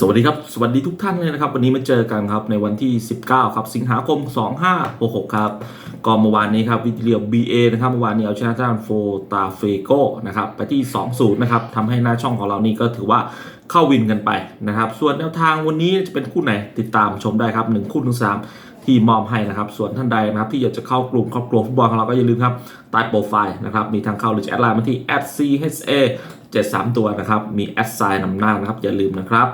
สวัสดีครับ สวัสดีทุกท่านเลยนะครับ วันนี้มาเจอกันครับในวันที่ 19 ครับ สิงหาคม 2566 ครับก็เมื่อวานนี้ครับวิทเลีย BA นะครับเมื่อวานนี้เอาชนะทางโฟตาเฟโกนะครับไปที่ 2-0 นะครับทำให้หน้าช่องของเรานี่ก็ถือว่าเข้าวินกันไปนะครับ ส่วนแนวทางวันนี้จะเป็นคู่ไหนติดตามชมได้ครับ 1 คู่ถึง 3ที่มอบให้นะครับ ส่วนท่านใดนะครับที่อยากจะเข้ากลุ่มครอบครัวฟุตบอลของเราก็อย่าลืมครับใต้โปรไฟล์นะครับมีทางเข้าหรือจะแอดไลน์มาที่ @cha 73 ตัวนะครับ มีแอดไซน์นำหน้านะครับ อย่าลืมนะครับ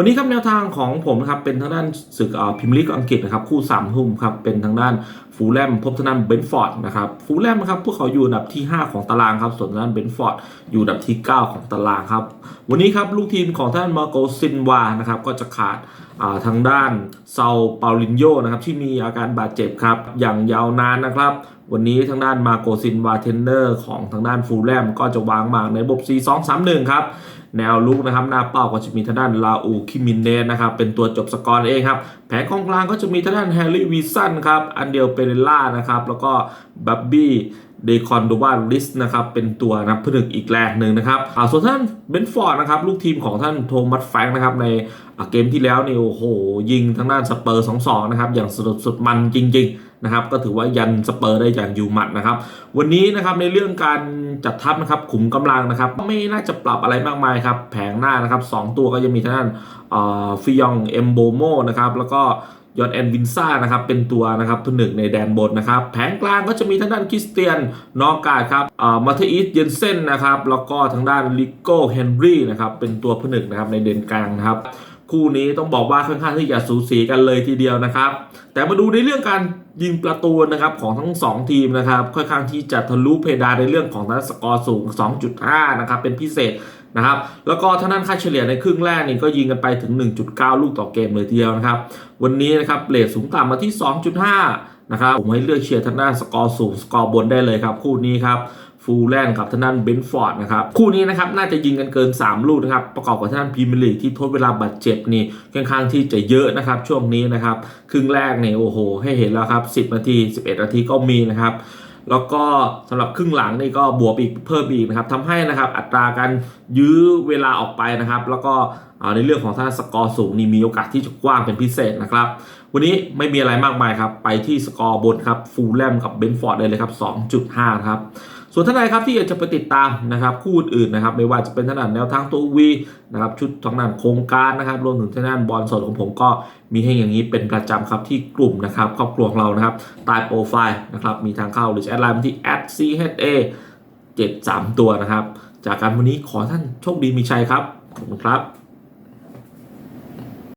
วันนี้ครับแนวทางของผมนะครับเป็นทางด้านศึกพิมพ์ลีกอังกฤษนะครับคู่สามทุ่มครับเป็นทางด้าน ฟูลแลมพบทางด้านเบนฟอร์ดนะครับฟูลแลมนะครับพวกเขาอยู่อันดับที่ 5 ของตารางครับส่วนทางด้านเบนฟอร์ดอยู่อันดับที่ 9 ของตารางครับ วันนี้ครับลูกทีมของท่านมาโกซินวานะครับก็จะขาดาทางด้านเซาเปาลินโยนะครับที่มีอาการบาดเจ็บครับอย่างยาวนานนะครับ วันนี้ทางด้านมาโกซินวาเทนเนอร์ของทางด้านฟูลแลมก็จะวางหมากในระบบ 4-2-3-1 ครับแนวลุกนะครับหน้าเป้าก็จะมีทางด้านลาอูคิมินเนสนะครับเป็นตัวจบสกอร์เองครับแผงกองกลางก็จะมีทางด้านแฮร์รี่วีสันครับอันเดียวเปเรล่านะครับ แล้วก็บับบี้เดคอนโดวาลิสนะครับ เป็นตัวนับผนึกอีกแรงหนึ่งนะครับอ่าส่วนท่านเบนฟอร์ดนะครับ ลูกทีมของท่านโทมัสแฟงนะครับ ในเกมที่แล้วนี่โอ้โห ยิงทางด้านสเปอร์2-2นะครับ อย่างสุดสุดมันจริง ๆ นะครับ ก็ถือว่ายันสเปอร์ได้อย่างอยู่หมัดนะครับ วันนี้นะครับในเรื่องการจัดทัพนะครับขุมกำลังนะครับ ไม่น่าจะปรับอะไรมากมายครับ แผงหน้านะครับสองตัวก็จะมีทางด้านฟิยองเอมโบโมนะครับแล้วก็ ยอดแอนวินซ่านะครับเป็นตัวนะครับตัวหนึ่งในแดนบนนะครับแผงกลางก็จะมีทางด้านคริสเตียนนอกการครับอ่ามาเทอิสเยนเซนนะครับแล้วก็ทางด้านลิโก้เฮนรี่นะครับเป็นตัวผนึกนะครับในเดนกลางนะครับคู่นี้ต้องบอกว่าค่อนข้างที่จะสูสีกันเลยทีเดียวนะครับ แต่มาดูในเรื่องการยิงประตูนะครับของทั้ง 2 ทีมนะครับค่อนข้างที่จะทะลุเพดานในเรื่องของทั้งสกอร์สูง 2.5 นะครับเป็นพิเศษ นะครับ แล้วก็ท่านั้นค่าเฉลี่ยในครึ่งแรกนี่ก็ยิงกันไปถึง 1.9 ลูกต่อเกมเลยทีเดียวนะครับ วันนี้นะครับเลทสูงต่ำมาที่ 2.5 นะครับ ผมให้เลือกเชียร์ทางด้นสกอร์สูงสกอร์บนได้เลยครับ คู่นี้ครับฟูลแลนด์กับท่างด้นเบนฟอร์ดนะครับ คู่นี้นะครับน่าจะยิงกันเกิน 3 ลูกนะครับ ประกอบกับท่างด้นพรีเมียร์ลีกที่ทดเวลาบาดเจ็บนี่ค่อนข้างที่จะเยอะนะครับช่วงนี้นะครับ ครึ่งแรกเนี่ยโอ้โห ให้เห็นแล้วครับ 10 นาที 11 นาทีก็มีนะครับ แล้วก็สำหรับครึ่งหลังนี่ก็บวกอีกเพิ่มอีกนะครับทำให้นะครับอัตราการยื้อเวลาออกไปนะครับ แล้วก็ในเรื่องของท่านสกอร์สูงนี่มีโอกาสที่จะกว้างเป็นพิเศษนะครับ วันนี้ไม่มีอะไรมากมายครับ ไปที่สกอร์บนครับฟูลแลมกับเบนฟอร์ดเลยเลยครับ 2.5 ครับ ส่วนท่านใดครับที่อยากจะไปติดตามนะครับคู่อื่นนะครับไม่ว่าจะเป็นทางด้านแนวทางตัววีนะครับชุดทางด้านโครงการนะครับรวมถึงทางด้านบอลสดของผมก็มีให้อย่างนี้เป็นประจำครับที่กลุ่มนะครับครอบครัวของเรานะครับใต้โปรไฟล์นะครับมีทางเข้าหรือแอดไลน์มาที่ @cha 73 ตัวนะครับ จากการวันนี้ขอท่านโชคดีมีชัยครับขอบคุณครับ